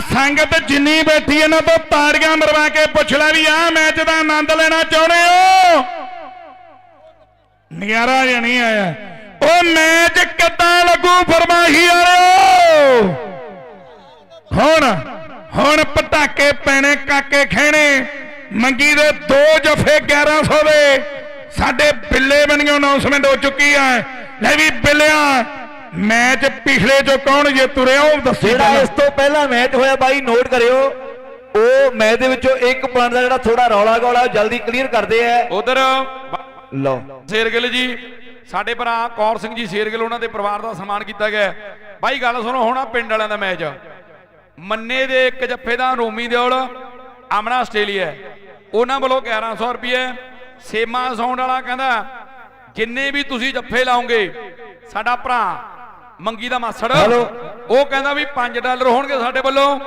ਸੰਗਤ ਜਿੰਨੀ ਬੈਠੀ ਇਹਨਾਂ ਤੋਂ ਤਾੜੀਆਂ ਮਰਵਾ ਕੇ ਪੁੱਛ ਲੈ ਵੀ ਆਹ ਮੈਚ ਦਾ ਆਨੰਦ ਲੈਣਾ ਚਾਹੁੰਦੇ ਹੋ? ਨਿਆਰਾ ਜਿਹਾ ਨਹੀਂ ਆਇਆ। ਉਹ ਮੈਚ ਕਿੱਦਾਂ ਲੱਗੂ ਫਰਮਾਹੀ ਵਾਲਿਓ? ਹੁਣ ਹੁਣ ਪਟਾਕੇ ਪੈਣੇ, ਕਾਕੇ ਖੇਣੇ ਮੰਗੀ ਦੇ ਦੋ ਜਫੇ 1100 ਦੇ। ਸਾਡੇ ਬਿੱਲੇ ਬਣੀਆਂ ਅਨਾਉਂਸਮੈਂਟ ਹੋ ਚੁੱਕੀ ਹੈ। ਲੈ ਵੀ ਬਿੱਲਿਆ ਮੈਚ ਪਿਛਲੇ ਚੋਂ ਕੌਣ ਜੇ ਤੁਰਿਆ ਉਹ ਦੱਸੀ ਜਿਹੜਾ। ਇਸ ਤੋਂ ਪਹਿਲਾਂ ਮੈਚ ਹੋਇਆ ਬਾਈ ਨੋਟ ਕਰਿਓ। ਉਹ ਮੈਚ ਦੇ ਵਿੱਚੋਂ ਇੱਕ ਪੁਆਇੰਟ ਦਾ ਜਿਹੜਾ ਥੋੜਾ ਰੌਲਾ ਗੌਲਾ ਜਲਦੀ ਕਲੀਅਰ ਕਰਦੇ ਆ। ਉਧਰ ਲਓ। ਸ਼ੇਰਗਿੱਲ ਜੀ ਸਾਡੇ ਭਰਾ ਕੌਰ ਸਿੰਘ ਜੀ ਸ਼ੇਰਗਿੱਲ ਉਹਨਾਂ ਦੇ ਪਰਿਵਾਰ ਦਾ ਸਨਮਾਨ ਕੀਤਾ ਗਿਆ। ਬਾਈ ਗੱਲ ਸੁਣੋ ਹੁਣ ਪਿੰਡ ਵਾਲਿਆਂ ਦਾ ਮੈਚ ਮੰਨੇ ਦੇ ਇੱਕ ਜੱਫੇ ਦਾ ਰੋਮੀ ਦਿਓਲ ਆਮਣਾ ਆਸਟ੍ਰੇਲੀਆ ਉਹਨਾਂ ਵੱਲੋਂ 1100 ਰੁਪਏ ਸੇਮਾ ਸਾਊਂਡ ਵਾਲਾ ਕਹਿੰਦਾ ਜਿੰਨੇ ਵੀ ਤੁਸੀਂ ਜੱਫੇ ਲਾਓਗੇ ਸਾਡਾ ਭਰਾ ਮੰਗੀ ਦਾ ਮਾਸੜ। ਹੈਲੋ। ਉਹ ਕਹਿੰਦਾ ਵੀ 5 ਡਾਲਰ ਹੋਣਗੇ ਸਾਡੇ ਵੱਲੋਂ।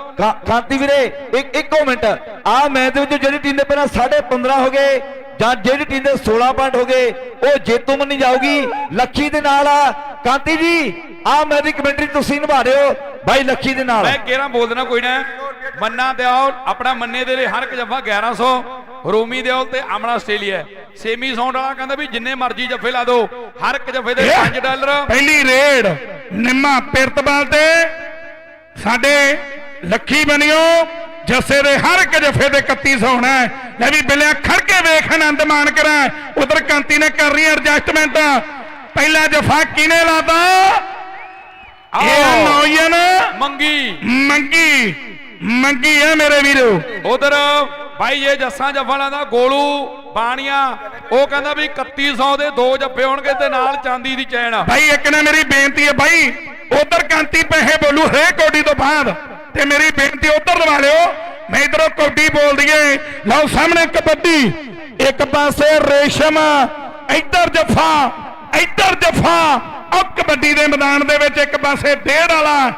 ਕਾਂਤੀ ਵੀਰੇ ਇੱਕ ਇੱਕੋ ਮਿੰਟ। ਆ ਮੈਚ ਦੇ ਵਿੱਚ ਜਿਹੜੀ ਟੀਮ ਦੇ ਪਹਿਲਾਂ 15.5 ਹੋ ਗਏ ਜਾਂ ਜਿਹੜੀ ਟੀਮ ਦੇ 16 ਪੁਆਇੰਟ ਹੋ ਗਏ ਉਹ ਜੇਤੂ ਮੰਨੀ ਜਾਊਗੀ। ਲੱਖੀ ਦੇ ਨਾਲ ਆ। ਕਾਂਤੀ ਜੀ ਆ ਮੈਚ ਦੀ ਕਮੈਂਟਰੀ ਤੁਸੀਂ ਨਿਭਾ ਰਹੇ ਹੋ। ਬਾਈ ਲੱਖੀ ਦੇ ਨਾਲ। ਮੈਂ ਕਿਹੜਾ ਬੋਲ ਦੇਣਾ ਕੋਈ ਨਾ। ਮੰਨਾ ਦਿਓਲ ਆਪਣਾ ਮੰਨੇ ਦੇ ਲਈ ਹਰ ਇੱਕ ਜੱਫਾ 1100 ਰੋਮੀ ਦਿਓਲ ਤੇ ਆਮਣਾ ਆਸਟ੍ਰੇਲੀਆ। ਸੇਮੀ ਸਾਊਂਡ ਵਾਲਾ ਕਹਿੰਦਾ ਵੀ ਜਿੰਨੇ ਮਰਜ਼ੀ ਜੱਫੇ ਲਾ ਦਿਓ ਹਰ ਇੱਕ ਜੱਫੇ ਦੇ 5 ਡਾਲਰ। ਪਹਿਲੀ ਰੇਡ। ਨਿੰਮਾ ਪਿਰਤਪਾਲ ਤੇ ਸਾਡੇ ਲੱਖੀ ਬਣਿਓ ਜੱਸੇ ਦੇ ਹਰ ਇੱਕ ਜਫੇ ਤੇ 3100 ਹੋਣਾ। ਲੈ ਵੀ ਬਿਲਿਆ ਖੜ ਕੇ ਵੇਖ ਆਨੰਦ ਮਾਨ ਕਰਾਂ। ਉਧਰ ਕਾਂਤੀ ਨੇ ਕਰ ਰਹੀ ਐਡਜਸਟਮੈਂਟ ਪਹਿਲਾ ਜਫਾ ਕਿਨੇ ਲਾਤਾ? ਇਹ। ਨੌਜਨ ਮੰਗੀ। ਮੰਗੀ ਮੰਗੀ ਹੈ ਮੇਰੇ ਵੀਰੋ। ਉਧਰ ਬਾਈ ਇਹ ਜੱਸਾਂ ਜੱਫਾਂ ਦਾ ਗੋਲੂ ਬਾਣੀਆਂ, ਉਹ ਕਹਿੰਦਾ ਵੀ 3100 ਦੇ ਦੋ ਜੱਫੇ ਹੋਣਗੇ ਤੇ ਨਾਲ ਚਾਂਦੀ ਦੀ ਚੈਨ ਭਾਈ ਇੱਕ ਨਾ ਮੇਰੀ ਬੇਨਤੀ ਹੈ ਭਾਈ ਉਧਰ ਕਾਂਤੀ ਪੈਸੇ ਬੋਲੂ ਹਰੇ ਕੋਡੀ ਤੋਂ ਬਾਅਦ, ਤੇ ਮੇਰੀ ਬੇਨਤੀ ਉਧਰ ਲਵਾ ਲਿਓ। ਮੈਂ ਇਧਰੋਂ ਕੋਡੀ ਬੋਲ ਦਈਏ। ਲਓ, ਸਾਹਮਣੇ ਕਬੱਡੀ, ਇੱਕ ਪਾਸੇ ਰੇਸ਼ਮ, ਇੱਧਰ ਜੱਫਾ ਇੱਧਰ ਜੱਫਾ। ਉਹ ਕਬੱਡੀ ਦੇ ਮੈਦਾਨ ਦੇ ਵਿੱਚ ਇੱਕ ਪਾਸੇ ਡੇਢ ਵਾਲਾ,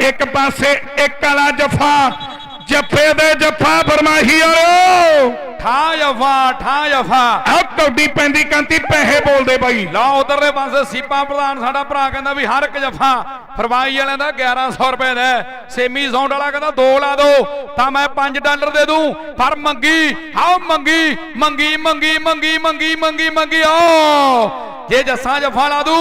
ਇੱਕ ਪਾਸੇ ਇੱਕ ਵਾਲਾ ਜੱਫਾ। ਜੱਫੇ ਦੇ ਜਫਾ ਫਰਮਾਹੀ ਵਾਲਿਓ। ਠਾ ਜਫਾ ਠਾ ਜਫਾ ਆਹ ਕੌਡੀ ਪੈਂਦੀ ਕਾਂਤੀ ਪੈਸੇ ਬੋਲਦੇ ਬਾਈ। ਲਾ ਉਧਰਲੇ ਪਾਸੇ ਸੀਪਾ ਪ੍ਰਧਾਨ ਸਾਡਾ ਭਰਾ ਕਹਿੰਦਾ ਵੀ ਹਰ ਇੱਕ ਜਫਾ ਫਰਮਾਈ ਵਾਲਿਆਂ ਦਾ 1100 ਰੁਪਏ ਦਾ। ਸੇਮੀ ਸਾਊਂਡ ਵਾਲਾ ਕਹਿੰਦਾ ਦੋ ਲਾ ਦੋ ਤਾਂ ਮੈਂ 5 ਡਾਲਰ ਦੇ ਦੂੰ। ਪਰ ਮੰਗੀ ਆਓ ਮੰਗੀ ਮੰਗੀ ਮੰਗੀ ਮੰਗੀ ਮੰਗੀ ਮੰਗੀ ਮੰਗੀ ਆਓ ਜੇ ਜੱਸਾ ਜਫਾ ਲਾ ਦੂ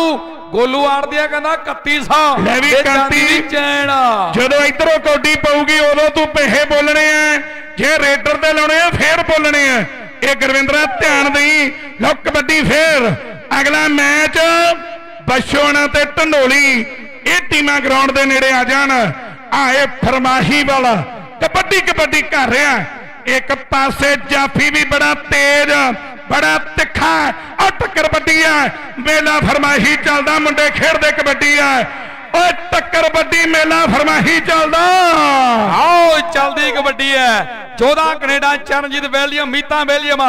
ਗੋਲੂ ਆੜਦਿਆ ਕਹਿੰਦਾ 3100 ਲੈ ਵੀ ਤੇ ਚਾਂਦੀ ਕਾਂਤੀ। ਦੀ ਚੈਨ। ਜਦੋਂ ਇਧਰੋਂ ਕੌਡੀ ਪਊਗੀ ਉਦੋਂ ਤੂੰ ਪੈਸੇ ਬੋਲਣੇ ਆ। ਜੇ ਰੇਡਰ ਤੇ ਲਾਉਣੇ ਆ ਫੇਰ ਬੋਲਣੇ ਆ। ਇਹ ਗੁਰਵਿੰਦਰਾ ਧਿਆਨ ਦੇਈ। ਲਓ ਕਬੱਡੀ ਫੇਰ। ਅਗਲਾ ਮੈਚ ਬਸ਼ੋਣਾ ਤੇ ਢੰਡੋਲੀ। ਇਹ ਟੀਮਾਂ ਗਰਾਊਂਡ ਦੇ ਨੇੜੇ ਆ ਜਾਣ। ਆਏ ਫਰਮਾਹੀ ਵਾਲਾ। ਕਬੱਡੀ ਕਬੱਡੀ ਕਰ ਰਿਹਾ। ਇੱਕ ਪਾਸੇ ਜਾਫੀ ਵੀ ਬੜਾ ਤੇਜ਼, ਬੜਾ ਤਿੱਖਾ ਉਹ ਟੱਕਰ ਵੱਡੀ ਆ ਮੇਲਾ ਫਰਮਾਹੀ ਚੱਲਦਾ, ਮੁੰਡੇ ਖੇਡਦੇ ਕਬੱਡੀ ਹੈ। ਓਏ ਟੱਕਰ ਵੱਡੀ ਮੇਲਾ ਫਰਮਾਹੀ ਚੱਲਦਾ। ਆਓ ਚੱਲਦੀ ਕਬੱਡੀ ਹੈ। 14 Canada Charanjit Belgium Meeta Belgium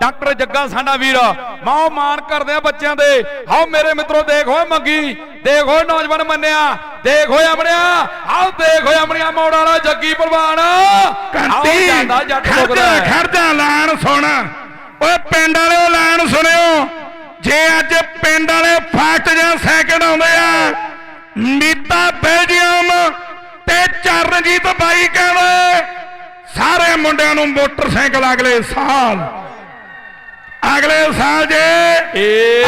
doctor Jagga ਸਾਡਾ ਵੀਰ। ਮਾਓ ਮਾਨ ਕਰਦੇ ਆ ਬੱਚਿਆਂ ਦੇ। ਆਓ ਮੇਰੇ ਮਿੱਤਰੋ ਦੇਖ ਮੰਗੀ। ਦੇਖ ਨੌਜਵਾਨ ਮੰਨਿਆ। ਦੇਖ ਅਮਣਿਆ ਆਓ ਦੇਖ ਅਮਣਿਆ ਮੋੜ ਵਾਲਾ ਜੱਗੀ ਪ੍ਰਵਾਨ। ਆਓ ਕੰਤੀ ਜਾਂਦਾ ਜੱਟ ਖੜ ਮੁਕਦਾ ਜਾ ਹੈ। ਖੜ ਜਾ ਐਲਾਨ ਸੁਣ। ਓਏ ਪਿੰਡ ਵਾਲਿਓ ਐਲਾਨ ਸੁਣਿਓ। ਜੇ ਅੱਜ ਪਿੰਡ ਵਾਲੇ ਫਸਟ ਜਾਂ ਸੈਕਿੰਡ ਆਉਂਦੇ ਆ ਮੀਤਾ ਬੈਲਜੀਅਮ ਤੇ ਚਰਨਜੀਤ ਬਾਈ ਕਹਿੰਦੇ ਸਾਰੇ ਮੁੰਡਿਆਂ ਨੂੰ ਮੋਟਰਸਾਈਕਲ ਅਗਲੇ ਸਾਲ। ਅਗਲੇ ਸਾਲ ਜੇ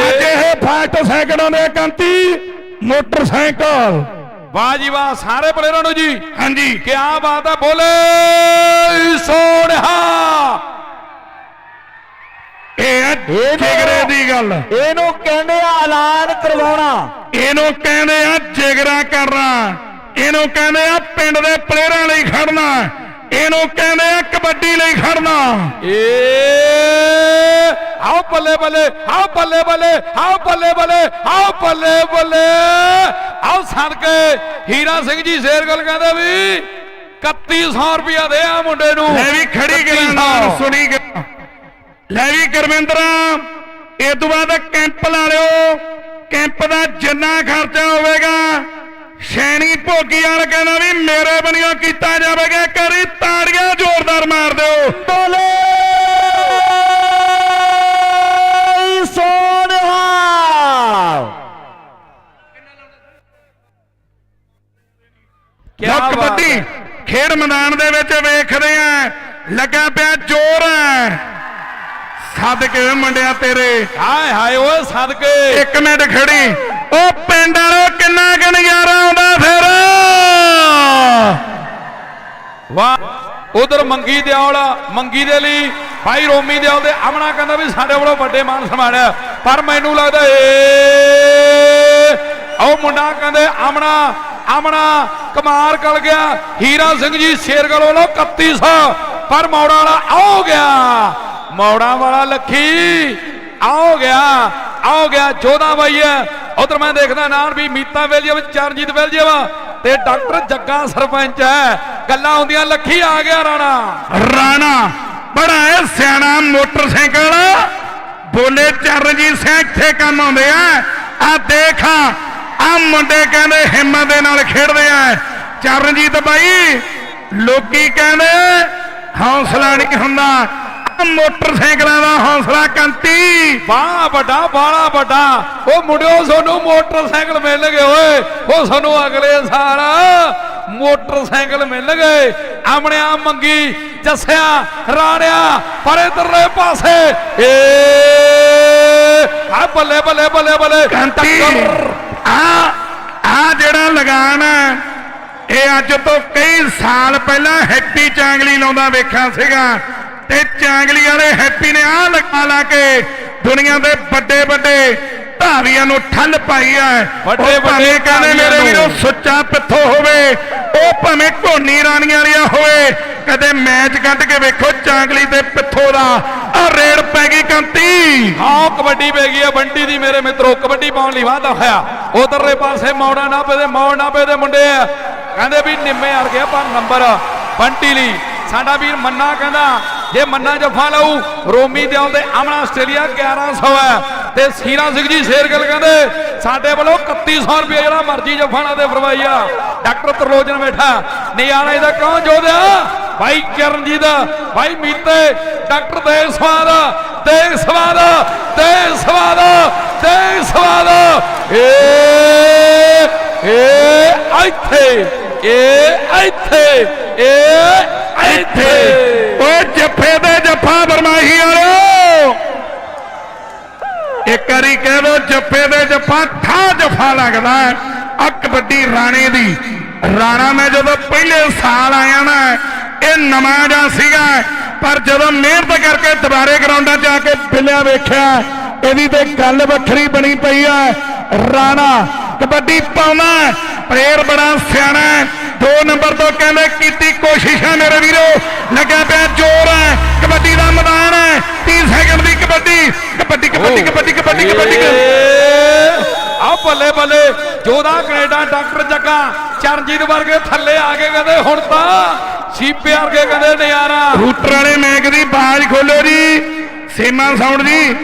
ਅੱਜ ਇਹ ਫਸਟ ਸੈਕਿੰਡ ਆ ਕੰਤੀ ਮੋਟਰਸਾਈਕਲ। ਵਾਹ ਜੀ ਵਾਹ ਸਾਰੇ ਪਲੇਅਰਾਂ ਨੂੰ ਜੀ। ਹਾਂਜੀ। ਕੀ ਬਾਤ ਹੈ ਬੋਲੇ ਸੋਹਣਿਆ। ਇਹ ਆ ਜਿਗਰੇ ਦੀ ਗੱਲ। ਇਹਨੂੰ ਕਹਿੰਦੇ ਆ ਐਲਾਨ ਕਰਵਾਉਣਾ। ਇਹਨੂੰ ਕਹਿੰਦੇ ਆ ਜਿਗਰਾ ਕਰਨਾ। ਇਹਨੂੰ ਕਹਿੰਦੇ ਆ ਪਿੰਡ ਦੇ ਪਲੇਅਰਾਂ ਲਈ ਖੜਨਾ। ਇਹਨੂੰ ਕਹਿੰਦੇ ਆ ਕਬੱਡੀ ਲਈ ਖੜਨਾ। ਏ ਆਓ ਬੱਲੇ ਬੱਲੇ ਆਓ ਬੱਲੇ ਬੱਲੇ ਆਓ ਬੱਲੇ ਬੱਲੇ ਆਓ ਬੱਲੇ ਬੱਲੇ। ਆਓ ਸਦਕੇ ਹੀਰਾ ਸਿੰਘ ਜੀ ਸ਼ੇਰਗਲ ਕਹਿੰਦੇ ਵੀ 3100 ਰੁਪਇਆ ਦੇ ਆ ਮੁੰਡੇ ਨੂੰ। ਲੈ ਵੀ ਖੜੀ 3100 ਕਰਾਂ ਸੁਣੀ ਗਿਆ ਲੈ ਵੀ ਗੁਰਵਿੰਦਰਾ ਇਹ ਤੋਂ ਬਾਅਦ ਕੈਂਪ ਲਾ ਲਿਓ। ਕੈਂਪ ਦਾ ਜਿੰਨਾ ਖਰਚਾ ਹੋਵੇਗਾ ਸ਼ੈਣੀ ਭੋਗੀ ਵਾਲਾ ਕਹਿੰਦਾ ਵੀ ਮੇਰੇ ਬਣਿਓ ਕੀਤਾ ਜਾਵੇਗਾ ਕਰੀ ਤਾੜੀਆਂ ਜ਼ੋਰਦਾਰ ਮਾਰ ਦਿਓ। ਬੋਲੇ! ਸੋਨਹਾ ਕਿਆ ਕਬੱਡੀ। ਖੇਡ ਮੈਦਾਨ ਦੇ ਵਿੱਚ ਵੇਖਦੇ ਆ ਲੱਗਾ ਪਿਆ ਜ਼ੋਰ ਹੈ। ਸਦਕੇ ਮੁੰਡਿਆ ਤੇਰੇ। ਹਾਏ ਹਾਏ ਓਏ ਸਦਕੇ। ਇੱਕ ਮਿੰਟ ਖੜੀ। ਉਹ ਪਿੰਡ ਵਾਲੋ ਕਿੰਨਾ ਕੁ ਨਜ਼ਾਰਾ ਆਉਂਦਾ ਫਿਰ? ਵਾਹ ਉਧਰ ਮੰਗੀ ਦਿਆਲ ਮੰਗੀ ਦੇ ਲਈ ਭਾਈ ਰੋਮੀ ਦਿਆਲ ਦੇ ਆਮਣਾ ਕਹਿੰਦਾ ਵੀ ਸਾਡੇ ਵੱਲੋਂ ਵੱਡੇ ਮਾਨ ਸਨਮਾਨ ਹੈ। ਪਰ ਮੈਨੂੰ ਲੱਗਦਾ ਏ ਉਹ ਮੁੰਡਾ ਕਹਿੰਦੇ ਆਮਣਾ ਆਮਣਾ ਕਮਾਰ ਕਲ ਗਿਆ ਹੀਰਾ ਸਿੰਘ ਜੀ ਸ਼ੇਰਗਲ ਵੱਲੋਂ 3100 ਪਰ ਮੌੜਾ ਵਾਲਾ ਆਉ ਗਿਆ। ਮੌੜਾਂ ਵਾਲਾ ਲੱਖੀ। ਆਉ ਗਿਆ ਆਉ ਗਿਆ ਜੋਦਾ ਬਾਈ ਹੈ। ਉਧਰ ਮੈਂ ਦੇਖਦਾ ਨਾਲ ਵੀ ਮੀਤਾ ਵੇਲੀਅਮ ਚਰਨਜੀਤ ਵੇਲੀਅਮ ਤੇ ਡਾਕਟਰ ਜੱਗਾ ਸਰਪੰਚ ਹੈ। ਗੱਲਾਂ ਹੁੰਦੀਆਂ ਲੱਖੀ ਆ ਗਿਆ ਰਾਣਾ। ਰਾਣਾ, ਬੜਾ ਹੈ ਸਿਆਣਾ ਮੋਟਰਸਾਈਕਲ। ਬੋਲੇ ਚਰਨਜੀਤ ਸਿੰਘ ਇੱਥੇ ਕੰਮ ਆਉਂਦੇ ਆ। ਆ ਦੇਖ, ਆ ਮੁੰਡੇ ਕਹਿੰਦੇ ਹਿੰਮਤ ਦੇ ਨਾਲ ਖੇਡਦੇ ਆ। ਚਰਨਜੀਤ ਬਾਈ, ਲੋਕੀ ਕਹਿੰਦੇ ਹੌਸਲਾ ਨਹੀਂ ਹੁੰਦਾ। ਮੋਟਰਸਾਈਕਲਾਂ ਦਾ ਹੌਸਲਾ ਕੰਤੀ। ਬਾਹ ਵੱਡਾ ਬਾਲਾ ਵੱਡਾ। ਉਹ ਮੁੰਡਿਓ ਤੁਹਾਨੂੰ ਮੋਟਰਸਾਈਕਲ ਮਿਲ ਗਏ ਓਏ। ਉਹ ਸਾਨੂੰ ਅਗਲੇ ਸਾਲ ਮੋਟਰਸਾਈਕਲ ਮਿਲ ਗਏ। ਆਮਣਿਆ ਮੰਗੀ ਜੱਸਿਆ ਰਾਣਿਆ ਪਰ ਇਧਰਲੇ ਪਾਸੇ ਏ। ਆ ਬੱਲੇ ਬੱਲੇ ਬੱਲੇ ਬੱਲੇ। ਕੰਤੀ। ਆ ਆ ਜਿਹੜਾ ਲਗਾਨ ਇਹ ਅੱਜ ਤੋਂ ਕਈ ਸਾਲ ਪਹਿਲਾਂ ਹੈਪੀ ਚਾਂਗਲੀ ਲਾਉਂਦਾ ਵੇਖਿਆ ਸੀਗਾ। ਤੇ ਚਾਂਗਲੀ ਵਾਲੇ ਹੈਪੀ ਨੇ ਆ ਲਗਾ ਲਾ ਕੇ ਦੁਨੀਆ ਦੇ ਵੱਡੇ ਵੱਡੇ ਧਾਵੀਆਂ ਨੂੰ ਠੱਲ ਪਾਈ ਹੈ ਵੱਡੇ ਵੱਡੇ ਕਹਿੰਦੇ ਮੇਰੇ ਵੀਰੋ ਨੂੰ। ਸੁੱਚਾ ਪਿੱਥੋ ਹੋਵੇ ਉਹ ਭਾਵੇਂ ਘੋਨੀ ਰਾਣੀਆਂ ਵਾਲੀਆ ਹੋਵੇ ਕਦੇ ਮੈਚ ਕੱਢ ਕੇ ਵੇਖੋ ਚਾਂਗਲੀ ਤੇ ਪਿੱਥੋ ਦਾ। ਆ ਰੇਡ ਪੈ ਗਈ ਕੰਤੀ। ਹਾਂ ਕਬੱਡੀ ਪੈ ਗਈ ਹੈ ਬੰਟੀ ਦੀ ਮੇਰੇ ਮਿੱਤਰੋ ਕਬੱਡੀ ਪਾਉਣ ਲਈ ਵਾਧਾ ਹੋਇਆ। ਉਧਰਲੇ ਪਾਸੇ ਮੌੜਾ ਨਾਪੇ ਦੇ ਮੌੜ ਨਾਪੇ ਦੇ ਮੁੰਡੇ ਆ। ਕਹਿੰਦੇ ਵੀ ਨਿੰਮੇ ਅੜ ਗਿਆ ਪਰ ਨੰਬਰ ਬੰਟੀ ਲਈ। ਸਾਡਾ ਵੀਰ ਮੰਨਾ ਕਹਿੰਦਾ ਜੇ ਮੰਨਾ ਜਫਾ ਲਊ, ਰੋਮੀ ਦੇ ਆਉਂਦੇ ਆਮਣਾ ਆਸਟ੍ਰੇਲੀਆ 1100 ਹੈ ਤੇ ਸੀਰਾ ਸਿੰਘ ਜੀ ਸ਼ੇਰਗਲ ਕਹਿੰਦੇ, ਸਾਡੇ ਵੱਲੋਂ 3100 ਰੁਪਏ ਜਿਹੜਾ ਮਰਜ਼ੀ ਜਫਾਣਾ ਦੇ ਫਰਵਾਈਆ ਡਾਕਟਰ ਤਰਲੋਚਨ ਬੈਠਾ, ਨਿਆਣਾ ਇਹਦਾ ਕਿਉਂ ਜੋਦਿਆ ਭਾਈ ਚਰਨਜੀਤ, ਭਾਈ ਮੀਤੇ, ਡਾਕਟਰ ਦੇਵ ਸਵਾਦ ਦੇਵ ਸਵਾਦ ਏ ਏ ਇੱਥੇ। ਏ ਇੱਥੇ ਏ ਇੱਥੇ। ਓਏ ਜੱਫੇ ਦੇ ਜੱਫਾ ਬਰਮਾਹੀ ਵਾਲੋ ਇੱਕ ਵਾਰੀ ਕਹਿ ਦੋ ਜੱਫੇ ਦੇ ਜੱਫਾ ਠਾ ਜੱਫਾ ਲੱਗਦਾ ਆ ਕਬੱਡੀ ਰਾਣੇ ਦੀ। ਰਾਣਾ ਮੈਂ ਜਦੋਂ ਪਹਿਲੇ ਸਾਲ ਆਇਆ ਨਾ, ਇਹ ਨਵਾਂ ਜਿਹਾ ਸੀਗਾ। ਪਰ ਜਦੋਂ ਮਿਹਨਤ ਕਰਕੇ ਦੁਬਾਰੇ ਗਰਾਊਂਡਾਂ 'ਚ ਆ ਕੇ ਬਿੱਲਿਆ ਵੇਖਿਆ, ਇਹਦੀ ਤੇ ਗੱਲ ਵੱਖਰੀ ਬਣੀ ਪਈ ਆ ਰਾਣਾ ਕਬੱਡੀ ਪਾਉਂਦਾ ਪ੍ਰੇਰ ਬੜਾ ਸਿਆਣਾ। ਦੋ ਨੰਬਰ ਤੋਂ ਕਹਿੰਦੇ ਕੀਤੀ ਕੋਸ਼ਿਸ਼ਾਂ ਮੇਰੇ ਵੀਰੋ। ਲੱਗਾ ਪਿਆ ਜ਼ੋਰ ਹੈ ਕਬੱਡੀ ਦਾ ਮੈਦਾਨ ਹੈ। 30 ਸੈਕਿੰਡ ਦੀ ਕਬੱਡੀ ਕਬੱਡੀ ਕਬੱਡੀ ਕਬੱਡੀ ਕਬੱਡੀ ਕਬੱਡੀ। ਆ ਬੱਲੇ ਬੱਲੇ ਜੋਦਾ ਕੈਨੇਡਾ ਡਾਕਟਰ ਜੱਗਾ ਚਰਨਜੀਤ ਵਰਗੇ ਥੱਲੇ ਆ ਕੇ ਕਹਿੰਦੇ ਹੁਣ ਤਾਂ ਸੀਪੇ ਵਰਗੇ ਕਹਿੰਦੇ ਨਜ਼ਾਰਾ। ਰੂਟਰ ਵਾਲੇ ਮੈਕ ਦੀ ਬਾਜ ਖੋਲੋ ਜੀ ਸੀਮਾ ਸਾਊਂਡ ਜੀ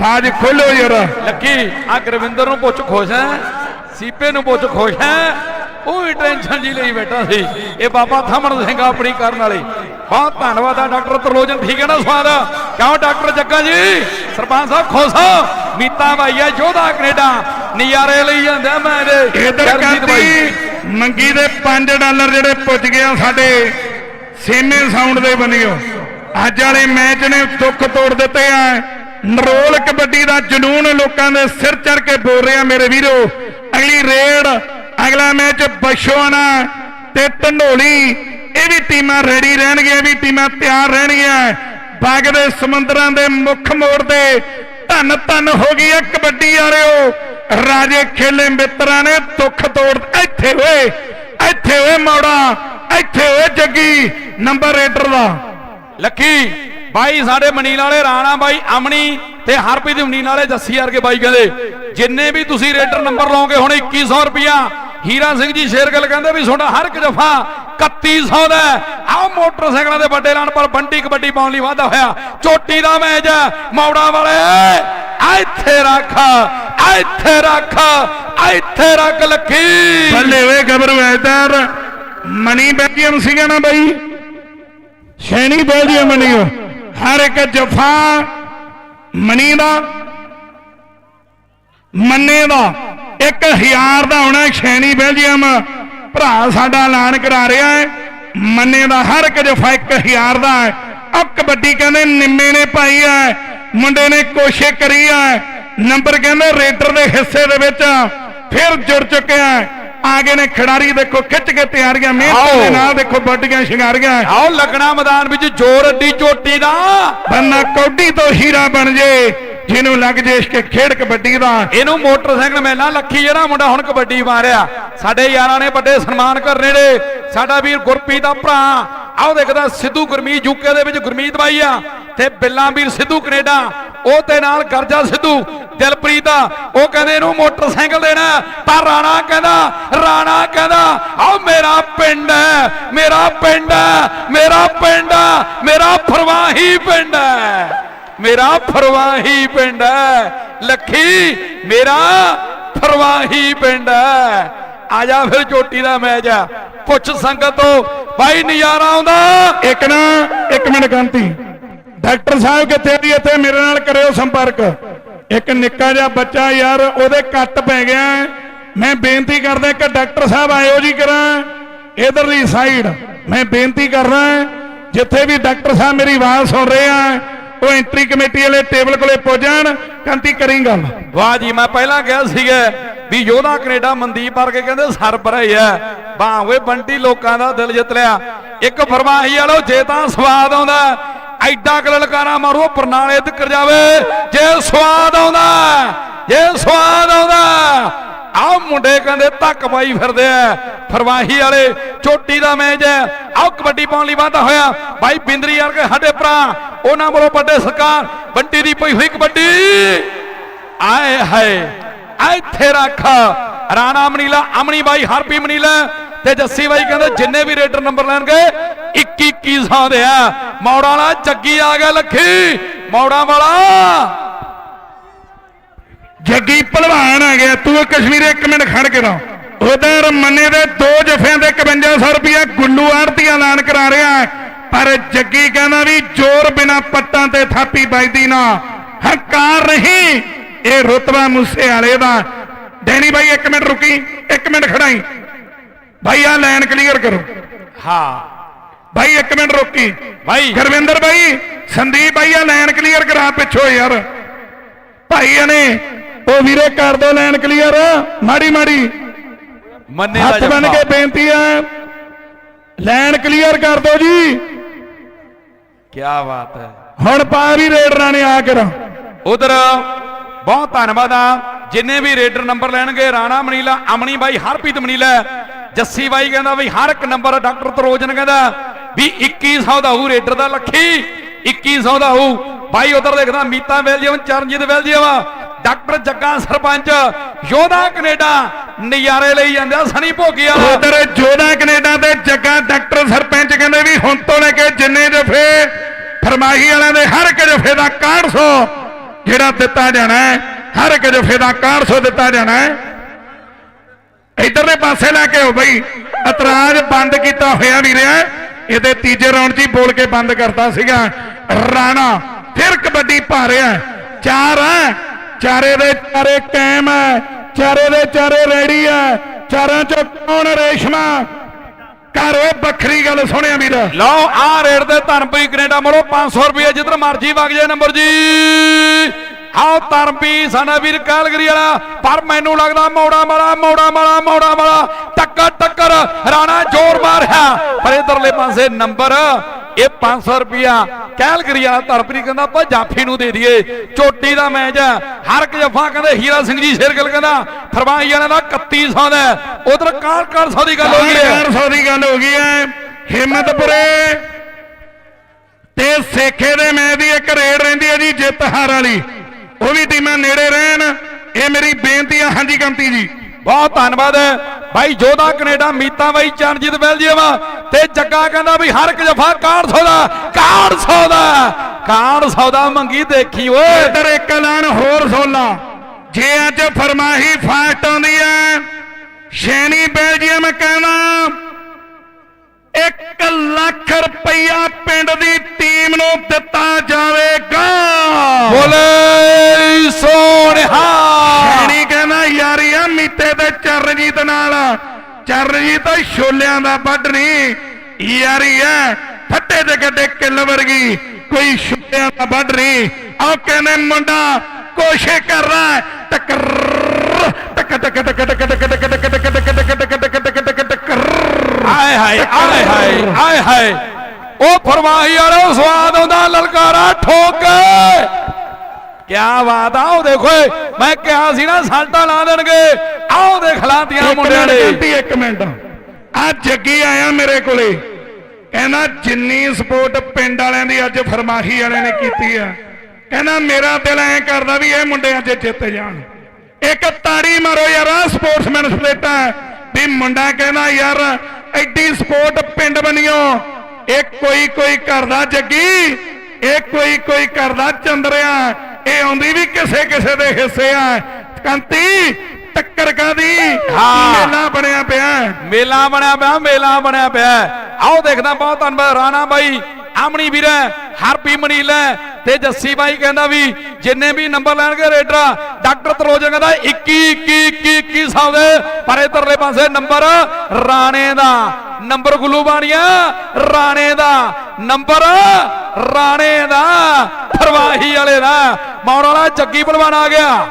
ਬਾਜ ਖੋਲੋ ਯਾਰ। ਲੱਗੀ ਆ ਗੁਰਵਿੰਦਰ ਨੂੰ ਪੁੱਛ ਖੁਸ਼ ਹੈ? ਸੀਪੇ ਨੂੰ ਪੁੱਛ ਖੁਸ਼ ਹੈ। ਉਹ ਹੀ ਟੈਨਸ਼ਨ ਜੀ ਲਈ ਬੈਠਾ ਸੀ। ਇਹ ਬਾਬਾ ਥਮਣ ਸਿੰਘ ਆਪਣੀ ਕਰਨ ਵਾਲੇ। ਬਹੁਤ ਧੰਨਵਾਦ ਆ ਡਾਕਟਰ ਤਰਲੋਚਨ ਠੀਕ ਹੈ ਨਾ ਸਵਾਦ? ਕਿਉਂ ਡਾਕਟਰ ਜੱਗਾ ਜੀ? ਸਰਪੰਚ ਸਾਹਿਬ ਖੁਸ਼ ਮੀਤਾ ਭਾਈ ਆ ਯੋਧਾ ਕੈਨੇਡਾ। ਨਜ਼ਾਰੇ ਲਈ ਜਾਂਦੇ ਮੈਂ ਇਹਦੇ। ਇਧਰ ਮੰਗੀ ਦੇ 5 ਡਾਲਰ ਜਿਹੜੇ ਪੁੱਜ ਗਏ ਆ ਸਾਡੇ ਸੇਮੇ ਸਾਊਂਡ ਦੇ ਬਣਿਓ ਅੱਜ ਵਾਲੇ ਮੈਚ ਨੇ ਦੁੱਖ ਤੋੜ ਦਿੱਤੇ ਆ। ਨਰੋਲ ਕਬੱਡੀ ਦਾ ਜਨੂਨ ਲੋਕਾਂ ਦੇ ਸਿਰ ਚੜ ਕੇ ਬੋਲ ਰਿਹਾ ਮੇਰੇ ਵੀਰੋ। ਅਗਲੀ ਰੇਡ, ਅਗਲਾ ਮੈਚ ਬਸ਼ੋਆਣਾ ਤੇ ਢੰਡੋਲੀ। ਇਹ ਵੀ ਟੀਮਾਂ ਰੈਡੀ ਰਹਿਣਗੀਆਂ ਵੀ ਟੀਮਾਂ ਤਿਆਰ ਰਹਿਣਗੀਆਂ। ਬਾਗ ਦੇ ਸਮੁੰਦਰਾਂ ਦੇ ਮੁੱਖ ਮੋੜ ਤੇ ਧੰਨ ਧੰਨ ਹੋ ਗਈ ਹੈ ਕਬੱਡੀ ਵਾਲਿਓ। ਰਾਜੇ ਖੇਲੇ ਮਿੱਤਰਾਂ ਨੇ ਦੁੱਖ ਤੋੜ, ਇੱਥੇ ਓਏ ਇੱਥੇ ਓਏ ਮੌੜਾ, ਇੱਥੇ ਓਏ ਜੱਗੀ। ਨੰਬਰ ਰੇਡਰ ਦਾ। ਲੱਕੀ ਬਾਈ ਸਾਡੇ ਮਨੀਲ ਵਾਲੇ ਰਾਣਾ ਬਾਈ ਅਮਣੀ ਤੇ ਹਰਪ੍ਰੀਤ ਮਨੀਲ ਵਾਲੇ ਜੱਸੀ ਵਰਗੇ ਬਾਈ ਕਹਿੰਦੇ ਜਿੰਨੇ ਵੀ ਤੁਸੀਂ ਰੇਡਰ ਨੰਬਰ ਲਓਗੇ ਹੁਣ 2100 ਰੁਪਿਆ ਹੀਰਾ ਸਿੰਘ ਜੀ ਸ਼ੇਰਗਲ ਕਹਿੰਦੇ ਵੀ ਤੁਹਾਡਾ ਹਰ ਇੱਕ ਜਫਾ 3100 ਦਾ ਆਹ ਮੋਟਰਸਾਈਕਲਾਂ ਦੇ ਵੱਡੇ ਲਾਣ ਪਰ ਬੰਟੀ ਕਬੱਡੀ ਪਾਉਣ ਲਈ ਵਾਧਾ ਹੋਇਆ। ਚੋਟੀ ਦਾ ਮੈਚ ਹੈ, ਮੌੜਾ ਵਾਲੇ ਇੱਥੇ ਰੱਖ ਆ ਇੱਥੇ ਰੱਖ ਆ ਇੱਥੇ ਰੱਖ ਲੱਕੀ। ਬੱਲੇ ਓਏ ਗੱਭਰੂ ਐਦਾਰ ਮਨੀ ਬੈਲੀਅਮ ਸੀਗਾ ਨਾ ਬਾਈ? ਸ਼ੈਣੀ ਬੈਲੀਅਮ ਮਨੀਓ ਹਰ ਇੱਕ ਜਫਾ ਮਨੀ ਦਾ, ਮੰਨੇ ਦਾ 1000 ਦਾ ਹੋਣਾ ਸ਼ੈਣੀ ਬੈਲਜੀਅਮ। ਭਰਾ ਸਾਡਾ ਐਲਾਨ ਕਰਾ ਰਿਹਾ ਹੈ, ਮੰਨੇ ਦਾ ਹਰ ਇੱਕ ਜਫਾ ਇੱਕ ਹਜ਼ਾਰ ਦਾ ਹੈ। ਆ ਕਬੱਡੀ ਕਹਿੰਦੇ ਨਿੰਮੇ ਨੇ ਪਾਈ ਹੈ, ਮੁੰਡੇ ਨੇ ਕੋਸ਼ਿਸ਼ ਕਰੀ ਹੈ। ਨੰਬਰ ਕਹਿੰਦੇ ਰੇਡਰ ਦੇ ਹਿੱਸੇ ਦੇ ਵਿੱਚ, ਫਿਰ ਜੁੜ ਚੁੱਕਿਆ ਹੈ। ਆਗੇ ਨੇ ਖਿਡਾਰੀ ਦੇਖੋ ਖਿੱਚ ਕੇ ਤਿਆਰੀਆਂ ਮਿਹਨਤ ਦੇ। ਨਾਲ ਦੇਖੋ ਵੱਡੀਆਂ ਸ਼ਿੰਗਾਰੀਆਂ ਆਓ ਲੱਗਣਾ ਮੈਦਾਨ ਵਿੱਚ ਜੋਰ ਅੱਡੀ ਚੋਟੀ ਦਾ। ਬੰਨਾ ਕੌਡੀ ਤੋਂ ਹੀਰਾ ਬਣ ਜੇ ਜਿਹਨੂੰ ਲੱਗ ਜੇ ਇਸ਼ਕ ਖੇਡ ਕਬੱਡੀ ਦਾ। ਇਹਨੂੰ ਮੋਟਰਸਾਈਕਲ ਮੇਲਾ ਲੱਖੀ ਜਿਹੜਾ ਮੁੰਡਾ ਹੁਣ ਕਬੱਡੀ ਮਾਰਿਆ। ਸਾਡੇ ਯਾਰਾਂ ਨੇ ਵੱਡੇ ਸਨਮਾਨ ਕਰਨੇ ਨੇ। ਸਾਡਾ ਵੀਰ ਗੁਰਪ੍ਰੀਤ ਦਾ ਭਰਾ ਆਓ ਦੇਖਦਾ ਸਿੱਧੂ ਗੁਰਮੀਤ ਯੂਕੇ ਦੇ ਵਿੱਚ ਗੁਰਮੀਤ ਬਾਈ ਆ ਤੇ ਬਿੱਲਾ ਸਿੱਧੂ ਕੈਨੇਡਾ, ਉਹ ਤੇ ਨਾਲ ਗਰਜਾ ਸਿੱਧੂ, ਦਿਲਪ੍ਰੀਤ ਦਾ ਉਹ ਕਹਿੰਦੇ ਇਹਨੂੰ ਮੋਟਰਸਾਈਕਲ ਦੇਣਾ ਪਰ ਰਾਣਾ ਕਹਿੰਦਾ ਰਾਣਾ ਕਹਿੰਦਾ, ਆਓ ਮੇਰਾ ਪਿੰਡ ਹੈ, ਮੇਰਾ ਪਿੰਡ ਹੈ, ਮੇਰਾ ਪਿੰਡ ਹੈ, ਮੇਰਾ ਫਰਵਾਹੀ ਪਿੰਡ ਹੈ, ਮੇਰਾ ਫਰਵਾਹੀ ਪਿੰਡ ਹੈ, ਲੱਖੀ, ਮੇਰਾ ਫਰਵਾਹੀ ਪਿੰਡ ਹੈ। ਆ ਜਾ ਫਿਰ ਚੋਟੀ ਦਾ ਮੈਚ ਆ। ਪੁੱਛ ਸੰਗਤ ਤੋਂ ਬਾਈ ਨਜ਼ਾਰਾ ਆਉਂਦਾ। ਇੱਕ ਨਾ ਇੱਕ ਮਿੰਟ ਗੰਤੀ ਡਾਕਟਰ ਸਾਹਿਬ ਕਿੱਥੇ ਦੀ ਇੱਥੇ ਮੇਰੇ ਨਾਲ ਕਰਿਓ ਸੰਪਰਕ। ਇੱਕ ਨਿੱਕਾ ਜਿਹਾ ਬੱਚਾ ਯਾਰ ਉਹਦੇ ਕੱਟ ਪੈ ਗਿਆ। ਮੈਂ ਬੇਨਤੀ ਕਰਦਾ ਕਿ ਡਾਕਟਰ ਸਾਹਿਬ ਆਇਓ ਜੀ ਕਰਾਂ। ਇਧਰਲੀ ਸਾਈਡ ਮੈਂ ਬੇਨਤੀ ਕਰਦਾ ਜਿੱਥੇ ਵੀ ਡਾਕਟਰ ਸਾਹਿਬ ਮੇਰੀ ਆਵਾਜ਼ ਸੁਣ ਰਹੇ ਆ ਉਹ ਐਂਟਰੀ ਕਮੇਟੀ ਵਾਲੇ ਟੇਬਲ ਕੋਲੇ ਪਹੁੰਚਣ ਕੰਤੀ ਕਰੀ ਗੱਲ। ਵਾਹ ਜੀ ਮੈਂ ਪਹਿਲਾਂ ਕਿਹਾ ਸੀਗਾ ਵੀ ਯੋਧਾ ਕੈਨੇਡਾ ਮਨਦੀਪ ਵਰਗੇ ਕਹਿੰਦੇ ਸਰ ਭਰੇ ਆ ਬਾਹ ਓਏ ਬੰਟੀ ਲੋਕਾਂ ਦਾ ਦਿਲ ਜਿੱਤ ਲਿਆ। ਇੱਕ ਫਰਮਾਹੀ ਵਾਲੋ, ਜੇ ਤਾਂ ਸਵਾਦ ਆਉਂਦਾ ਐਡਾ ਕਲਲਕਾਰਾ ਮਾਰੋ ਬਰਨਾਲੇ ਤੱਕ ਜਾਵੇ। ਜੇ ਸਵਾਦ ਆਉਂਦਾ ਜੇ ਸਵਾਦ ਆਉਂਦਾ ਆਹ ਮੁੰਡੇ ਕਹਿੰਦੇ ਧੱਕ ਪਾਈ ਫਿਰਦੇ ਆ। ਫਰਵਾਹੀ ਵਾਲੇ, ਚੋਟੀ ਦਾ ਮੈਚ ਹੈ। ਆਹ ਕਬੱਡੀ ਪਾਉਣ ਲਈ ਵਾਧਾ ਹੋਇਆ। ਭਾਈ ਬਿੰਦਰੀ ਵਰਗੇ ਸਾਡੇ ਭਰਾ, ਉਹਨਾਂ ਵੱਲੋਂ ਵੱਡੇ ਸਰਕਾਰ ਬੰਟੀ ਦੀ ਪਈ ਹੋਈ ਕਬੱਡੀ। ਆਏ ਹਾਏ। ਇੱਥੇ ਰੱਖ। ਰਾਣਾ ਮਨੀਲਾ ਅਮਣੀ ਬਾਈ, ਹਰਪੀ ਮਨੀਲਾ ਤੇ ਜੱਸੀ ਬਾਈ ਕਹਿੰਦੇ ਜਿੰਨੇ ਵੀ ਰੇਡਰ ਨੰਬਰ ਲੈਣਗੇ 21 2100 ਦੇ ਆ। ਮੌੜਾ ਵਾਲਾ ਜੱਗੀ ਆ ਗਿਆ ਲੱਖੀ। ਮੌੜਾ ਵਾਲਾ ਜੱਗੀ ਭਲਵਾਨ ਆ। ਗਿਆ ਤੂੰ ਕਸ਼ਮੀਰੇ ਇੱਕ ਮਿੰਟ ਖੜ ਕੇ ਰਹ। ਉਧਰ ਮੰਨੇ ਦੇ ਦੋ ਜਫਿਆਂ ਦੇ 5100 ਰੁਪਇਆ ਗੁੱਲੂ ਆੜਤੀ ਐਲਾਨ ਕਰਾ ਰਿਹਾ ਪਰ ਜੱਗੀ ਕਹਿੰਦਾ ਵੀ ਜ਼ੋਰ ਬਿਨਾ ਪੱਟਾਂ ਤੇ ਥਾਪੀ ਵੱਜਦੀ ਨਾ। ਹੰਕਾਰ ਨਹੀਂ। ਇਹ ਰੁਤਬਾ ਮੂਸੇ ਵਾਲੇ ਦਾ। ਡੈਨੀ ਬਾਈ ਇੱਕ ਮਿੰਟ ਰੁਕੀ ਇੱਕ ਮਿੰਟ ਖੜਾਈ। ਭਾਈ ਆ ਲਾਈਨ ਕਲੀਅਰ ਕਰੋ। ਹਾਂ। ਭਾਈ ਇੱਕ ਮਿੰਟ ਰੁਕੀ। ਬਾਈ। ਗੁਰਵਿੰਦਰ ਬਾਈ ਸੰਦੀਪ ਬਾਈ ਆ ਲਾਈਨ ਕਲੀਅਰ ਕਰਾ ਪਿੱਛੋਂ ਯਾਰ। ਭਾਈ ਨੇ ਉਹ ਵੀਰੇ ਕਰ ਦੋ ਲਾਈਨ ਕਲੀਅਰ ਮਾੜੀ ਮਾੜੀ। ਮੰਨੇ ਦਾ ਹੱਥ ਜੱਫਾ। ਕੇ ਬੇਨਤੀ ਹੈ ਲਾਈਨ ਕਲੀਅਰ ਕਰ ਦੋ ਜੀ। ਕੀ ਬਾਤ ਹੈ। ਹੁਣ ਪਾ ਵੀ ਰੇਡਰਾਂ ਨੇ ਆ ਕਰ ਉਧਰ ਬਹੁਤ ਧੰਨਵਾਦ ਆ ਜਿੰਨੇ ਵੀ ਰੇਡਰ ਨੰਬਰ ਲੈਣਗੇ, ਰਾਣਾ ਮਨੀਲਾ ਅਮਣੀ ਬਾਈ, ਹਰਪ੍ਰੀਤ ਮਨੀਲਾ, ਜੱਸੀ ਬਾਈ ਕਹਿੰਦਾ ਵੀ ਹਰ ਇੱਕ ਨੰਬਰ ਡਾਕਟਰ ਤਰੋਜਨ ਕਹਿੰਦਾ ਵੀ 2100 ਦਾ ਹੋਊ ਰੇਡਰ ਦਾ ਲੱਖੀ 2100 ਦਾ ਹੋਊ। ਬਾਈ ਉਧਰ ਦੇਖਦਾ, Meeta Belgium, Charanjit Belgium, doctor Jagga sarpanch, ਯੋਧਾ ਕੈਨੇਡਾ, ਨਜ਼ਾਰੇ ਲਈ ਜਾਂਦੇ ਆ ਸਣੀ ਭੋਗੀ ਵਾਲਾ। ਉਧਰ ਜੋਧਾ ਕੈਨੇਡਾ ਤੇ ਜੱਗਾ ਡਾਕਟਰ ਸਰਪੰਚ ਕਹਿੰਦੇ ਵੀ ਹੁਣ ਤੋਂ ਲੈ ਕੇ ਜਿੰਨੇ ਜਫੇ ਫਰਮਾਹੀ ਵਾਲਿਆਂ ਦੇ ਹਰ ਇੱਕ ਜਫੇ ਦਾ 6100 ਜਿਹੜਾ ਦਿੱਤਾ ਜਾਣਾ ਹੈ, ਹਰ ਇੱਕ ਜਫੇ ਦਾ 6100 ਦਿੱਤਾ ਜਾਣਾ ਹੈ। ਇਧਰਲੇ ਪਾਸੇ ਲੈ ਕੇ ਆਓ ਬਈ। ਇਤਰਾਜ਼ ਬੰਦ ਕੀਤਾ ਹੋਇਆ ਵੀ ਰਿਹਾ ਇਹਦੇ ਤੀਜੇ ਰਾਉਂਡ 'ਚ ਹੀ ਬੋਲ ਕੇ ਬੰਦ ਕਰਤਾ ਸੀਗਾ। ਰਾਣਾ ਫਿਰ ਕਬੱਡੀ ਪਾ ਰਿਹਾ ਚਾਰ ਹੈ। ਚਾਰੇ ਦੇ ਚਾਰੇ ਕਾਇਮ ਹੈ। ਚਾਰੇ ਦੇ ਚਾਰੇ ਰੈਡੀ ਹੈ। ਚਾਰਾਂ 'ਚੋਂ ਕੌਣ ਰੇਸ਼ਮਾ? ਘਰ ਓਏ ਵੱਖਰੀ ਗੱਲ ਸੁਣਿਆ ਵੀਰ। ਲਓ ਆ ਰੇਟ ਦੇ ਧਰਮਪ੍ਰੀਤ ਕੈਨੇਡਾ ਮੋੜੋ 500 ਰੁਪਏ ਜਿੱਧਰ ਮਰਜ਼ੀ ਵਗ ਜਾਏ ਨੰਬਰ ਜੀ। ਆਓ ਧਰਮਪ੍ਰੀਤ ਸਾਡਾ ਵੀਰ, ਕਾਲਗਰੀ ਵਾਲਾ। ਪਰ ਮੈਨੂੰ ਲੱਗਦਾ ਮੌੜਾ ਵਾਲਾ ਮੌੜਾ ਵਾਲਾ ਮੌੜਾ ਮਾਲਾ। ਟੱਕਰ ਟੱਕਰ, ਰਾਣਾ ਜ਼ੋਰ ਮਾਰਿਆ ਪਰ ਇਧਰਲੇ ਪਾਸੇ ਨੰਬਰ ਇਹ 500 ਰੁਪਿਆ ਕੈਲਗਰੀ ਵਾਲਾ ਧਰਮਪ੍ਰੀਤ ਕਹਿੰਦਾ ਆਪਾਂ ਜਾਫੀ ਨੂੰ ਦੇ ਦਈਏ। ਚੋਟੀ ਦਾ ਮੈਚ ਹੈ। ਹਰ ਇੱਕ ਜਫਾ ਕਹਿੰਦੇ ਹੀਰਾ ਸਿੰਘ ਜੀ ਸ਼ੇਰਗਲ ਕਹਿੰਦਾ ਫਰਮਾਈ ਵਾਲਾ ਦਾ 3100 ਦਾ ਉਧਰ ਕਾਰ ਕਾਰ ਸੌ ਦੀ ਗੱਲ ਹੋ ਗਈ ਹੈ। 400 ਦੀ ਗੱਲ ਹੋ ਗਈ ਹੈ। ਹਿੰਮਤਪੁਰੇ ਤੇ ਸੇਖੇ ਦੇ ਮੈਚ ਦੀ ਇੱਕ ਰੇਡ ਰਹਿੰਦੀ ਹੈ ਜੀ ਜਿੱਤ ਹਾਰ ਵਾਲੀ। ਉਹ ਵੀ ਟੀਮਾਂ ਨੇੜੇ ਰਹਿਣ। ਇਹ ਮੇਰੀ ਬੇਨਤੀ ਆ ਹਾਂਜੀ ਕੰਤੀ ਜੀ। ਬਹੁਤ ਧੰਨਵਾਦ ਹੈ। ਭਾਈ ਜੋਧਾ ਕੈਨੇਡਾ, ਮੀਤਾ ਬਾਈ ਚਰਨਜੀਤ ਬੈਲਜੀਅਮ ਤੇ ਜੱਗਾ ਕਹਿੰਦਾ ਵੀ ਹਰ ਇੱਕ ਜਫਾ 6100 ਦਾ 6100 ਦਾ 6100 ਦਾ ਮੰਗੀ ਦੇਖੀ ਓਏ। ਇਧਰ ਇੱਕ ਐਲਾਨ ਹੋਰ ਸੋਲਾ ਜੇ ਅੱਜ ਫਰਮਾਹੀ ਫਾਸਟ ਆਉਂਦੀ ਹੈ ਸ਼ੈਨੀ ਬੈਲਜੀਅਮ ਕਹਿੰਦਾ 1 ਲੱਖ ਰੁਪਈਆ ਪਿੰਡ ਦੀ ਟੀਮ ਨੂੰ ਦਿੱਤਾ ਜਾਵੇਗਾ। ਬੋਲੇ ਸੋਹਣਾ ਸ਼ੈਣੀ ਕਹਿੰਦਾ ਯਾਰੀਆ ਮੀਤੇ ਤੇ ਚਰਨਜੀਤ ਨਾਲ। ਚਰਨਜੀਤ ਛੋਲਿਆਂ ਦਾ ਵੱਢ ਨਹੀਂ ਯਾਰੀਆ ਫੱਟੇ ਦੇ ਗੱਡੇ ਕਿੱਲ ਵਰਗੀ। ਕੋਈ ਛੋਲਿਆਂ ਦਾ ਵੱਢ ਨਹੀਂ ਆ ਕਹਿੰਦੇ ਮੁੰਡਾ ਕੋਸ਼ਿਸ਼ ਕਰ ਰਹਾ ਟਕਰ ਟਕ ਟਕ ਟਕ ਟਕ ਟਕ ਟਕ ਟਕ ਆਏ ਹਾਏ ਆਏ ਹਾਏ ਆਏ ਹਾਏ। ਉਹ ਫਰਮਾਹੀ ਵਾਲੋ ਸਵਾਦ ਆਉਂਦਾ ਲਲਕਾਰਾ ਠੋਕ। ਕੇ ਕਿਆ ਬਾਤ ਆ ਉਹ ਦੇਖੋ ਮੈਂ ਕਿਹਾ ਸੀ ਨਾ ਸਾਲਟਾ ਲਾ ਦੇਣਗੇ। ਆਓ ਦੇਖ ਇੱਕ ਮੁੰਡਿਆਂ ਨੇ। ਗੰਤੀ ਇੱਕ ਮਿੰਟ। ਆ ਜੱਗੀ ਆਇਆ ਮੇਰੇ ਕੋਲੇ। ਕਹਿੰਦਾ ਜਿੰਨੀ ਸਪੋਰਟ ਪਿੰਡ ਵਾਲਿਆਂ ਦੀ ਅੱਜ ਫਰਮਾਹੀ ਵਾਲਿਆਂ ਨੇ ਕੀਤੀ ਆ। ਕਹਿੰਦਾ ਮੇਰਾ ਦਿਲ ਐ ਕਰਦਾ ਵੀ ਇਹ ਮੁੰਡੇ ਅੱਜ ਜਿੱਤ ਜਾਣ। ਇੱਕ ਤਾੜੀ ਮਾਰੋ ਯਾਰ ਆ ਸਪੋਰਟਸਮੈਨ ਸਪਲੇਟਾ। ਵੀ ਮੁੰਡਾ ਕਹਿੰਦਾ ਯਾਰ ਐਡੀ ਸਪੋਰਟ ਪਿੰਡ ਬਣੀਓ। ਇਹ ਕੋਈ ਕੋਈ ਕਰਦਾ ਜੱਗੀ ਇਹ ਕੋਈ ਕੋਈ ਕਰਦਾ ਚੰਦਰਿਆ। ਇਹ ਆਉਂਦੀ ਵੀ ਕਿਸੇ ਕਿਸੇ ਦੇ ਹਿੱਸੇ ਆ। ਕੰਤੀ ਟੱਕਰ ਕਾਦੀ? ਹਾਂ। ਮੇਲਾ ਬਣਿਆ ਪਿਆ। ਮੇਲਾ ਬਣਿਆ ਪਿਆ ਮੇਲਾ ਬਣਿਆ ਪਿਆ। ਆਓ ਦੇਖਦਾ ਬਹੁਤ ਧੰਨਵਾਦ ਰਾਣਾ ਬਾਈ। ਆਮਣੀ ਵੀਰ ਹਰਪੀ ਮਨੀਲ ਹੈ। ਤੇ ਜੱਸੀ ਬਾਈ ਕਹਿੰਦਾ ਵੀ ਜਿੰਨੇ ਵੀ ਨੰਬਰ ਲੈਣਗੇ ਰੇਡਰ ਡਾਕਟਰ ਤਰੋਜਾ ਕਹਿੰਦਾ 21 21 21 21 ਸੌ ਦੇ ਪਰ ਇਧਰਲੇ ਪਾਸੇ ਨੰਬਰ ਰਾਣੇ ਦਾ। ਨੰਬਰ ਗੁੱਲੂ ਬਾਣੀਆ ਰਾਣੇ ਦਾ। ਨੰਬਰ ਰਾਣੇ ਦਾ ਫਰਵਾਹੀ ਵਾਲੇ ਦਾ। ਮੌੜ ਵਾਲਾ ਜੱਗੀ ਪਹਿਲਵਾਨ ਆ ਗਿਆ।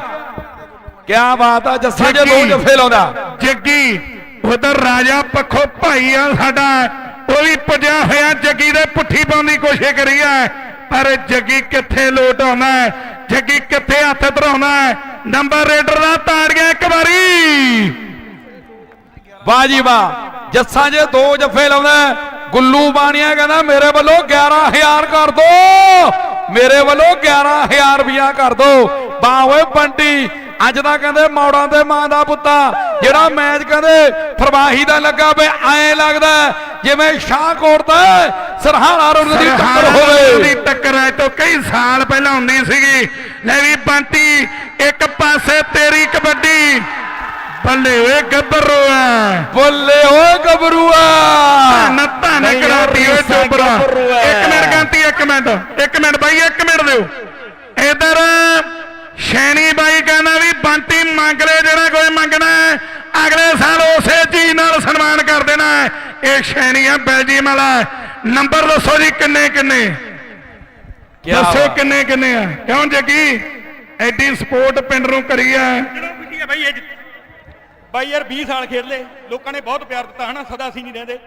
ਕਿਆ ਬਾਤ ਆ ਜੱਸਾ ਜੇ ਦੋ। ਜੱਫੇ ਲਾਉਂਦਾ। ਜੱਗੀ ਉਧਰ ਰਾਜਾ ਪੱਖੋ ਭਾਈ ਆ ਸਾਡਾ। ਉਹ ਵੀ ਪੁੱਜਿਆ ਹੋਇਆ ਜੱਗੀ ਦੇ ਪੁੱਠੀ ਪਾਉਣ ਦੀ ਕੋਸ਼ਿਸ਼ ਕਰੀ ਹੈ ਪਰ ਜੱਗੀ ਕਿੱਥੇ ਲੋਟ ਆਉਣਾ ਜੱਗੀ ਕਿੱਥੇ ਹੱਥ ਧਰਾਉਣਾ ਨੰਬਰ ਰੇਡਰ ਦਾ ਤਾੜ ਇੱਕ ਵਾਰੀ। ਵਾਹ ਜੀ ਵਾਹ। ਜੱਸਾ ਜੇ ਦੋ ਜੱਫੇ ਲਾਉਂਦਾ ਗੁੱਲੂ ਬਾਣੀਆ ਕਹਿੰਦਾ, ਮੇਰੇ ਵੱਲੋਂ 11000 ਕਰ ਦੋ। ਮੇਰੇ ਵੱਲੋਂ 11000 ਰੁਪਇਆ ਕਰ ਦੋ। ਵਾਹ ਓਏ ਬੰਟੀ, ਅੱਜ ਦਾ ਕਹਿੰਦੇ ਮੌੜਾਂ ਦੇ ਮਾਂ ਦਾ ਪੁੱਤਾ, ਜਿਹੜਾ ਮੈਚ ਕਹਿੰਦੇ ਫਰਵਾਹੀ ਦਾ ਲੱਗਾ ਵੇ, ਐਂ ਲੱਗਦਾ ਜਿਵੇਂ ਸ਼ਾਹਕੋਟ ਦਾ ਸਰਹਾਣਾ ਰੁੰਗ ਦੀ ਟੱਕਰ ਸਰਹਾਣਾ ਦੀ ਹੋਵੇ ਟੱਕਰ ਹੈ ਤੋਂ ਕਈ ਸਾਲ ਪਹਿਲਾਂ ਹੁੰਦੀ ਸੀਗੀ। ਲੈ ਵੀ ਬੰਟੀ ਇੱਕ ਪਾਸੇ ਤੇਰੀ ਕਬੱਡੀ ਬੱਲੇ ਓਏ ਗੱਭਰੂ ਆ। ਬੱਲੇ ਓਏ ਗੱਭਰੂਆ ਨੱਤਾ ਨਹੀਂ ਯਾਰ, ਨਕਰਾਤੀ ਓਏ ਚੋਬਰਾ। ਇੱਕ ਮਿੰਟ ਗੰਤੀ ਇੱਕ ਮਿੰਟ ਇੱਕ ਮਿੰਟ ਬਾਈ ਇੱਕ ਮਿੰਟ ਦਿਓ। ਇਧਰ ਸ਼ੈਣੀ ਬਾਈ ਕਹਿੰਦਾ ਵੀ ਬੰਟੀ ਮੰਗ ਲੈ ਜਿਹੜਾ ਕੋਈ ਮੰਗਣਾ ਅਗਲੇ ਸਾਲ ਉਸੇ ਚੀਜ਼ ਨਾਲ ਸਨਮਾਨ ਕਰ ਦੇਣਾ। ਇਹ ਸ਼ੈਣੀ ਆ ਬੈਲਜੀਅਮ ਵਾਲਾ ਨੰਬਰ ਦੱਸੋ ਜੀ ਕਿੰਨੇ ਕਿੰਨੇ? ਦੱਸੋ। ਕਿੰਨੇ ਕਿੰਨੇ ਆ? ਕਿਉਂ ਜੱਗੀ? ਐਡੀ ਸਪੋਰਟ ਪਿੰਡ ਨੂੰ ਕਰੀ ਆ। ਬਾਈ ਇਹ? ਜਿੱਤ- ਬਾਈ ਯਾਰ 20 ਸਾਲ ਖੇਡ ਲੋਕਾਂ ਨੇ ਬਹੁਤ ਪਿਆਰ ਦਿੱਤਾ ਹਨਾ ਸਦਾ ਅਸੀਂ ਨਹੀਂ ਰਹਿੰਦੇ।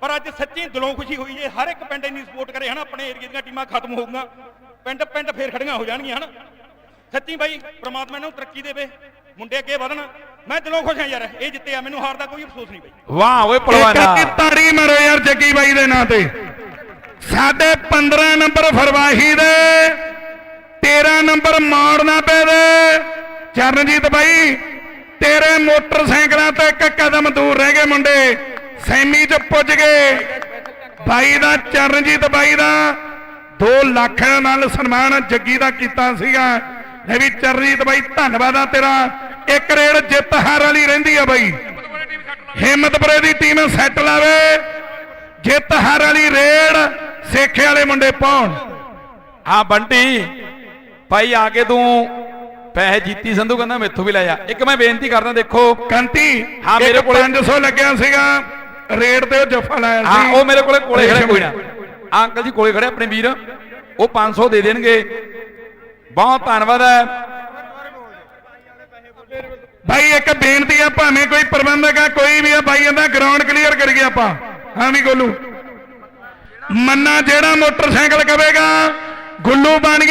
ਪਰ ਅੱਜ ਸੱਚੀ ਦਿਲੋਂ ਖੁਸ਼ੀ ਹੋਈ ਜੇ ਹਰ ਇੱਕ ਪਿੰਡ ਇੰਨੀ ਸਪੋਰਟ ਕਰੇ ਹਨਾ ਆਪਣੇ ਏਰੀਆ ਦੀਆਂ ਟੀਮਾਂ ਖਤਮ ਹੋ ਗਈਆਂ ਪਿੰਡ ਪਿੰਡ ਫੇਰ ਖੜੀਆਂ ਹੋ ਜਾਣਗੀਆਂ ਹਨਾ। ਸੱਚੀ ਬਾਈ ਪ੍ਰਮਾਤਮਾ ਨੂੰ ਤਰੱਕੀ ਦੇਵੇ। ਮੁੰਡੇ ਅੱਗੇ ਵਧਣ। ਮੈਂ ਦਿਲੋਂ ਖੁਸ਼ ਹਾਂ ਯਾਰ ਇਹ ਜਿੱਤੇ ਆ ਮੈਨੂੰ ਹਾਰ ਦਾ ਕੋਈ ਅਫਸੋਸ ਨਹੀਂ ਬਾਈ। ਵਾਹ ਓਏ ਇੱਕ ਪਹਿਲਵਾਨਾ ਤਾੜੀ ਮਾਰੋ ਯਾਰ ਜੱਗੀ ਬਾਈ ਦੇ ਨਾਂ ਤੇ। ਸਾਡੇ 15 ਨੰਬਰ ਫਰਵਾਹੀ ਦੇ 13 ਨੰਬਰ ਮਾਰਨਾ ਪੈ ਦੇ। ਚਰਨਜੀਤ ਬਾਈ ਤੇਰੇ ਮੋਟਰਸਾਈਕਲਾਂ ਤੇ ਇੱਕ ਕਦਮ ਦੂਰ ਰਹਿ ਗਏ ਮੁੰਡੇ। ਸੈਮੀ ਚ ਪੁੱਜ ਗਏ। ਬਾਈ ਦਾ ਚਰਨਜੀਤ ਬਾਈ ਦਾ। 2 ਲੱਖ ਨਾਲ ਸਨਮਾਨ ਜੱਗੀ ਦਾ ਕੀਤਾ ਸੀਗਾ। ਇਹ ਵੀ ਚਰਨਜੀਤ ਬਾਈ ਧੰਨਵਾਦ ਆ ਤੇਰਾ। ਇੱਕ ਰੇਡ ਜਿੱਤ ਹਾਰ ਵਾਲੀ ਰਹਿੰਦੀ ਆ ਬਾਈ। ਹਿੰਮਤਪੁਰੇ ਦੀ ਟੀਮ ਸੈੱਟ ਲਾਵੇ। ਜਿੱਤ ਹਾਰ ਵਾਲੀ ਰੇਡ ਸੇਖੇ ਵਾਲੇ ਮੁੰਡੇ ਪਾਉਣ। ਹਾਂ ਬੰਟੀ। ਭਾਈ ਆ ਕੇ ਤੂੰ ਪੈਸੇ ਜੀਤੀ ਸੰਧੂ ਕਹਿੰਦਾ ਮੈਥੋਂ ਵੀ ਲੈ ਜਾ। ਇੱਕ ਮੈਂ ਬੇਨਤੀ ਕਰਦਾ ਦੇਖੋ। ਕੰਤੀ ਹਾਂ, ਮੇਰੇ ਕੋਲੇ- 500 ਲੱਗਿਆ ਸੀਗਾ। ਰੇਡ ਤੇ ਜੱਫਾ ਲਾਇਆ ਸੀ। ਹਾਂ ਉਹ ਮੇਰੇ ਕੋਲੇ ਕੋਲੇ ਖੜੇ ਕੋਈ ਨਾ। ਅੰਕਲ ਜੀ ਕੋਲੇ ਖੜੇ ਆਪਣੇ ਵੀਰ। ਉਹ 500 ਦੇ ਦੇਣਗੇ। ਬਹੁਤ ਧੰਨਵਾਦ ਹੈ। ਭਾਈ ਇੱਕ ਬੇਨਤੀ ਆ, ਭਾਵੇਂ ਕੋਈ ਪ੍ਰਬੰਧਕ ਆ, ਕੋਈ ਵੀ ਆ, ਬਾਈ, ਇਹਦਾ ਗਰਾਊਂਡ ਕਲੀਅਰ ਕਰੀਏ ਆਪਾਂ। ਹਾਂ ਵੀ ਗੋਲੂ। ਮੰਨਾ ਜਿਹੜਾ ਮੋਟਰਸਾਈਕਲ ਕਵੇਗਾ, ਗੁੱਲੂ ਬਾਈ